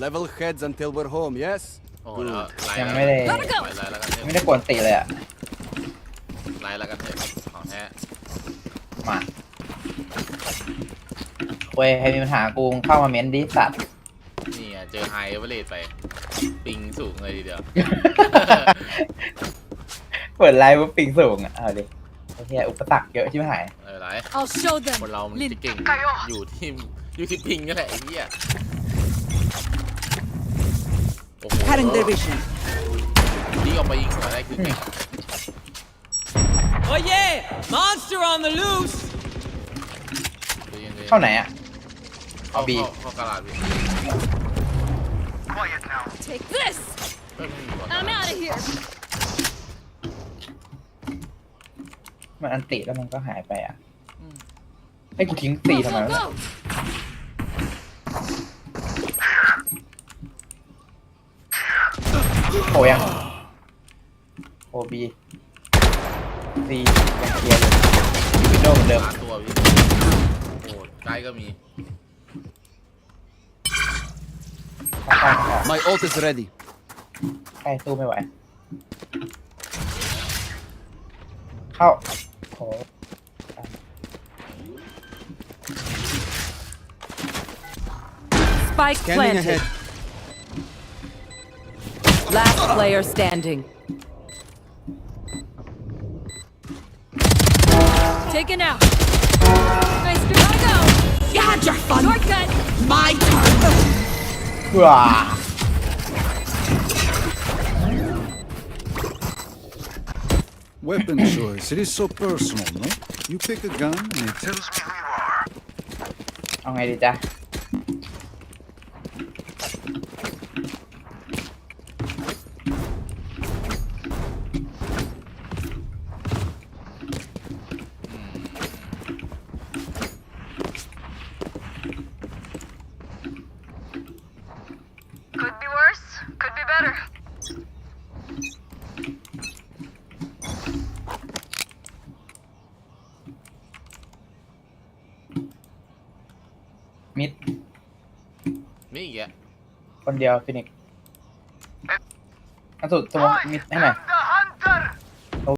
Level heads until we're home, yes? โอ้โหแล้วไล่ยังไม่ได้ไล่ไล่แล้วกันเถไม่อะได้กวนตีเลยอะ ไล่แล้วกันเถอะของแท้มาเว้ยใครมีปัญหากูมึงเข้ามาเม้นดิสัตว์ นี่ไงเจอไฮเอเวอเรสไป ปิงสูงเลยทีเดียว เปิดไลฟ์ว่าปิงสูงอะ เอาดิไอ้เหี้ยอุปสรรคเยอะใช่ไหมหาย ไม่เป็นไร I'll show them. คนเรามัน Lin- จะเก่งอยู่ที่อยู่ที่ปิงนั่นแหละไอ้เหี้ยโอ้โห Cutting their vision. ยิงออกไปยิงหัวได้คือเก่ง Oh yeah! Monster on the loose! คือยังไงเข้าไหนอะ เข้าเอาบี เข้าเข้ากระดาษบี Take this. เอ้ยไม่มีคน I'm out of here. มันอันติแล้วมันก็หายไปอะให้กูทิ้งตี Go, ทำไม go, วะ go. โผล่ยังโอบีซียังเคลียร์เลยวินโดว์เหมือนเดิมหาตัวพี่โอ้โหใกล้ก็มีเข้าเข้าเข้า My ult is ready. ใกล้สู้ไม่ไหว เข้าโอ้ Spike Scanning planted. ahead. Last player standing. Taken out. Nice to gotta go. You had your fun. Shortcut. My turn. ว้า Weapon choice. It is so personal, no? You pick a gun and it tells me เอาไงดีจ๊ะ better. มิดมีอีกอะคนเดียวฟินิกซ์อันสุดสมมติมิดให้หน่อย Go!